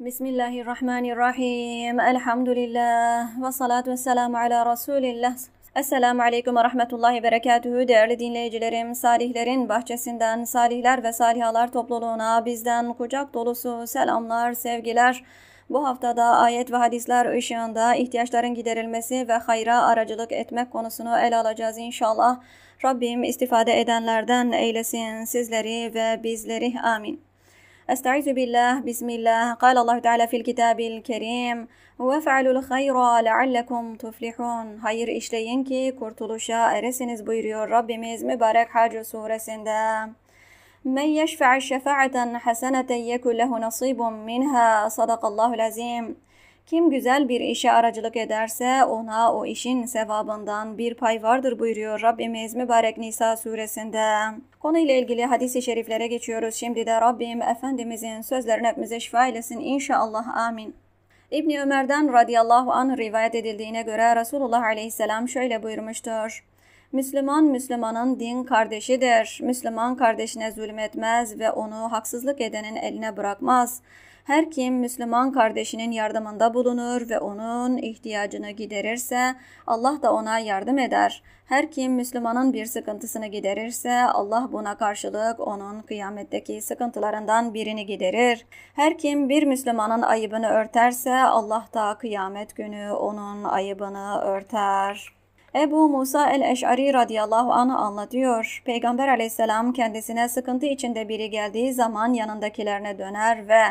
Bismillahirrahmanirrahim. Elhamdülillah. Ve salatu ve selamu ala Resulillah. Esselamu Aleyküm ve Rahmetullahi ve Berekatühü. Değerli dinleyicilerim, salihlerin bahçesinden, salihler ve salihalar topluluğuna bizden kucak dolusu selamlar, sevgiler. Bu haftada ayet ve hadisler ışığında ihtiyaçların giderilmesi ve hayra aracılık etmek konusunu ele alacağız inşallah. Rabbim istifade edenlerden eylesin sizleri ve bizleri. Amin. أستعيذ بالله. بسم الله. قال الله تعالى في الكتاب الكريم وَفَعَلُوا الْخَيْرَ لَعَلَّكُمْ تُفْلِحُونَ. Hayır işleyin أرسنز kurtuluşa ربي ميز مبارك حاج سورة سندا من يشفع الشفاعة حسنة يكن له نصيب منها صدق الله العظيم Kim güzel bir işe aracılık ederse ona o işin sevabından bir pay vardır buyuruyor Rabbimiz mübarek Nisa suresinde. Konuyla ilgili hadis-i şeriflere geçiyoruz. Şimdi de Rabbim Efendimizin sözlerini hepimize şifa eylesin inşallah amin. İbni Ömer'den radıyallahu anh rivayet edildiğine göre Resulullah aleyhisselam şöyle buyurmuştur. Müslüman Müslümanın din kardeşidir. Müslüman kardeşine zulmetmez ve onu haksızlık edenin eline bırakmaz. Her kim Müslüman kardeşinin yardımında bulunur ve onun ihtiyacını giderirse Allah da ona yardım eder. Her kim Müslümanın bir sıkıntısını giderirse Allah buna karşılık onun kıyametteki sıkıntılarından birini giderir. Her kim bir Müslümanın ayıbını örterse Allah da kıyamet günü onun ayıbını örter. Ebu Musa el-Eş'ari radıyallahu anh anlatıyor. Peygamber aleyhisselam kendisine sıkıntı içinde biri geldiği zaman yanındakilerine döner ve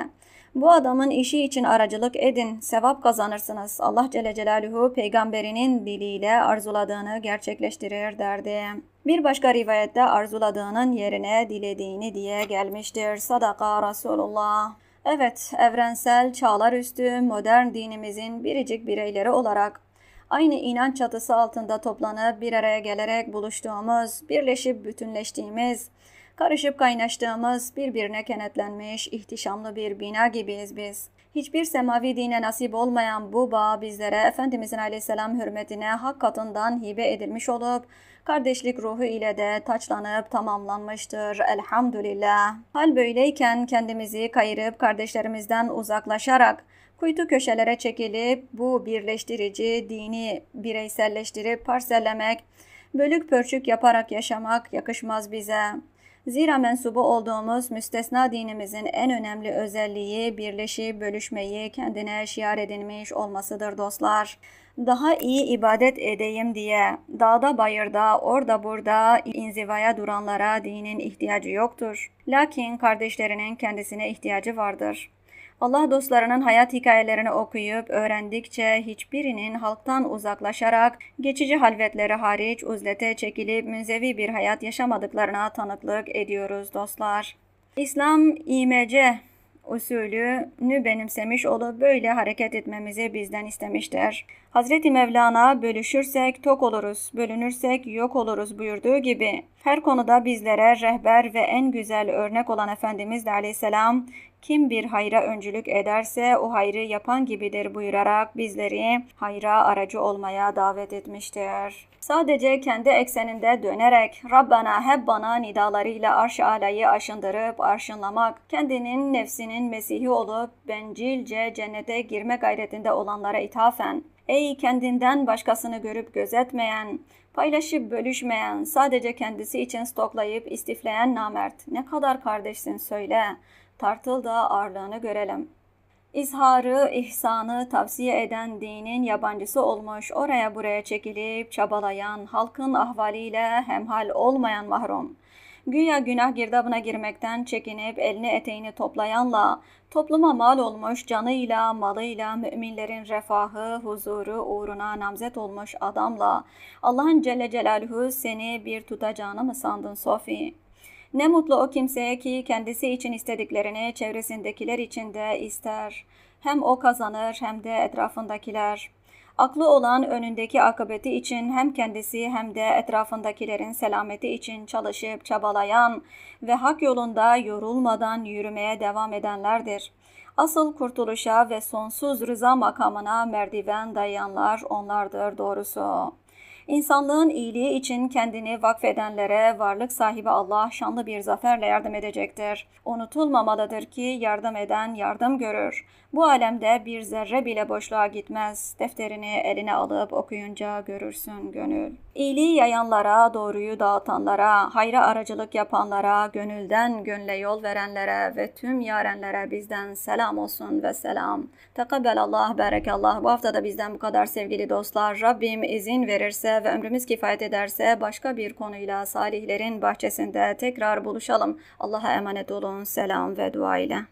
bu adamın işi için aracılık edin, sevap kazanırsınız. Allah Celle Celaluhu peygamberinin diliyle arzuladığını gerçekleştirir derdi. Bir başka rivayette arzuladığının yerine dilediğini diye gelmiştir. Sadaka Resulullah. Evet, evrensel, çağlar üstü, modern dinimizin biricik bireyleri olarak aynı inanç çatısı altında toplanıp bir araya gelerek buluştuğumuz, birleşip bütünleştiğimiz, Karışıp kaynaştığımız, birbirine kenetlenmiş, ihtişamlı bir bina gibiyiz biz. Hiçbir semavi dine nasip olmayan bu bağ bizlere Efendimizin aleyhisselam hürmetine hak katından hibe edilmiş olup, kardeşlik ruhu ile de taçlanıp tamamlanmıştır. Elhamdülillah. Hal böyleyken kendimizi kayırıp kardeşlerimizden uzaklaşarak, kuytu köşelere çekilip bu birleştirici dini bireyselleştirip parsellemek, bölük pörçük yaparak yaşamak yakışmaz bize. Zira mensubu olduğumuz müstesna dinimizin en önemli özelliği birleşip bölüşmeyi kendine şiar edinmiş olmasıdır dostlar. Daha iyi ibadet edeyim diye dağda bayırda orada burada inzivaya duranlara dinin ihtiyacı yoktur. Lakin kardeşlerinin kendisine ihtiyacı vardır. Allah dostlarının hayat hikayelerini okuyup öğrendikçe hiçbirinin halktan uzaklaşarak geçici halvetleri hariç uzlete çekilip münzevi bir hayat yaşamadıklarına tanıklık ediyoruz dostlar. İslam imece usulünü benimsemiş olup böyle hareket etmemizi bizden istemiştir. Hazreti Mevlana bölüşürsek tok oluruz, bölünürsek yok oluruz buyurduğu gibi her konuda bizlere rehber ve en güzel örnek olan Efendimiz de aleyhisselam kim bir hayra öncülük ederse o hayrı yapan gibidir buyurarak bizleri hayra aracı olmaya davet etmiştir. Sadece kendi ekseninde dönerek Rabbana hep bana nidalarıyla arş-ı alayı aşındırıp arşınlamak, kendinin nefsinin mesihi olup bencilce cennete girme gayretinde olanlara ithafen, Ey kendinden başkasını görüp gözetmeyen, paylaşıp bölüşmeyen, sadece kendisi için stoklayıp istifleyen namert, ne kadar kardeşsin söyle, tartıl da ağırlığını görelim. İzharı, ihsanı tavsiye eden dinin yabancısı olmuş, oraya buraya çekilip çabalayan, halkın ahvaliyle hemhal olmayan mahrum. Güya günah girdabına girmekten çekinip elini eteğini toplayanla, topluma mal olmuş canıyla, malıyla, müminlerin refahı, huzuru uğruna namzet olmuş adamla, Allah'ın Celle Celaluhu seni bir tutacağını mı sandın Sofi?'' Ne mutlu o kimseye ki kendisi için istediklerini çevresindekiler için de ister. Hem o kazanır hem de etrafındakiler. Aklı olan önündeki akıbeti için hem kendisi hem de etrafındakilerin selameti için çalışıp çabalayan ve hak yolunda yorulmadan yürümeye devam edenlerdir. Asıl kurtuluşa ve sonsuz rıza makamına merdiven dayayanlar onlardır doğrusu. İnsanlığın iyiliği için kendini vakfedenlere varlık sahibi Allah şanlı bir zaferle yardım edecektir. Unutulmamalıdır ki yardım eden yardım görür. Bu alemde bir zerre bile boşluğa gitmez. Defterini eline alıp okuyunca görürsün gönül. İyiliği yayanlara, doğruyu dağıtanlara, hayra aracılık yapanlara, gönülden gönle yol verenlere ve tüm yarenlere bizden selam olsun ve selam. Tekabbel Allah, berekallah. Bu hafta da bizden bu kadar sevgili dostlar. Rabbim izin verirse ve ömrümüz kifayet ederse başka bir konuyla salihlerin bahçesinde tekrar buluşalım. Allah'a emanet olun. Selam ve dua ile.